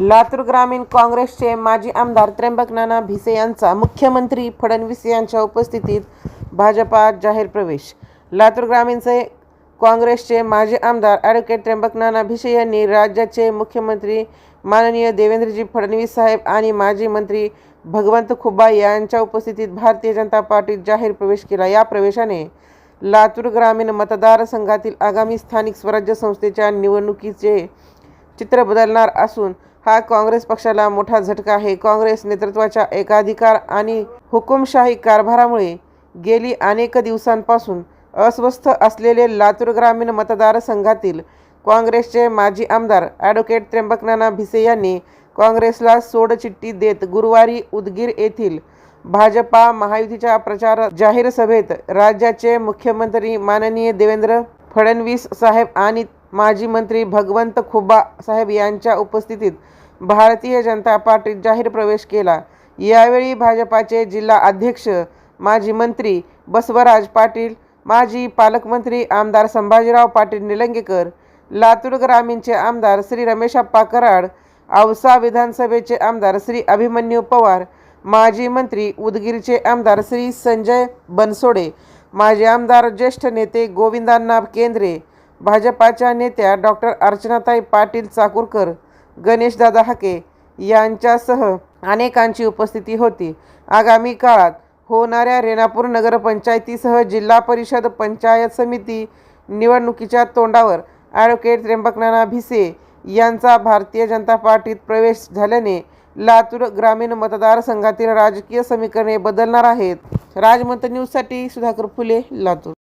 लातूर ग्रामीण काँग्रेसचे माजी आमदार त्र्यंबक नाना भिसे यांचा मुख्यमंत्री फडणवीस यांच्या उपस्थितीत भाजपात जाहीर प्रवेश. लातूर ग्रामीणचे काँग्रेसचे माजी आमदार ॲडव्होकेट त्र्यंबक नाना भिसे यांनी राज्याचे मुख्यमंत्री माननीय देवेंद्रजी फडणवीस साहेब आणि माजी मंत्री भगवंत खुब्बा यांच्या उपस्थितीत भारतीय जनता पार्टीत जाहीर प्रवेश केला. या प्रवेशाने लातूर ग्रामीण मतदारसंघातील आगामी स्थानिक स्वराज्य संस्थेच्या निवडणुकीचे चित्र बदलणार असून हा काँग्रेस पक्षाला मोठा झटका आहे. काँग्रेस नेतृत्वाच्या एकाधिकार आणि हुकुमशाही कारभारामुळे गेली अनेक दिवसांपासून अस्वस्थ असलेले लातूर ग्रामीण मतदारसंघातील काँग्रेसचे माजी आमदार ॲडव्होकेट त्र्यंबकनाना भिसे यांनी काँग्रेसला सोडचिठ्ठी देत गुरुवारी उदगीर येथील भाजपा महायुतीच्या प्रचार जाहीर सभेत राज्याचे मुख्यमंत्री माननीय देवेंद्र फडणवीस साहेब आणि माजी मंत्री भगवंत खुब्बा साहेब यांच्या उपस्थितीत भारतीय जनता पार्टीत जाहीर प्रवेश केला. यावेळी भाजपाचे जिल्हा अध्यक्ष माजी मंत्री बसवराज पाटील माजी पालकमंत्री आमदार संभाजीराव पाटील निलंगेकर लातूर ग्रामीणचे आमदार श्री रमेशाप्पा कराड औसा विधानसभेचे आमदार श्री अभिमन्यू पवार माजी मंत्री उदगीरचे आमदार श्री संजय बनसोडे माजी आमदार ज्येष्ठ नेते गोविंदांना केंद्रे भाजपाच्या नेत्या डॉक्टर अर्चनाताई पाटील चाकूरकर गणेशदादा हाके यांच्यासह अनेकांची उपस्थिती होती. आगामी काळात होणाऱ्या रेणापूर नगरपंचायतीसह जिल्हा परिषद पंचायत समिती निवडणुकीच्या तोंडावर ॲडव्होकेट त्र्यंबकनाना भिसे यांचा भारतीय जनता पार्टीत प्रवेश झाल्याने लातूर ग्रामीण मतदारसंघातील राजकीय समीकरणे बदलणार आहेत. राजमंत न्यूजसाठी सुधाकर फुले लातूर.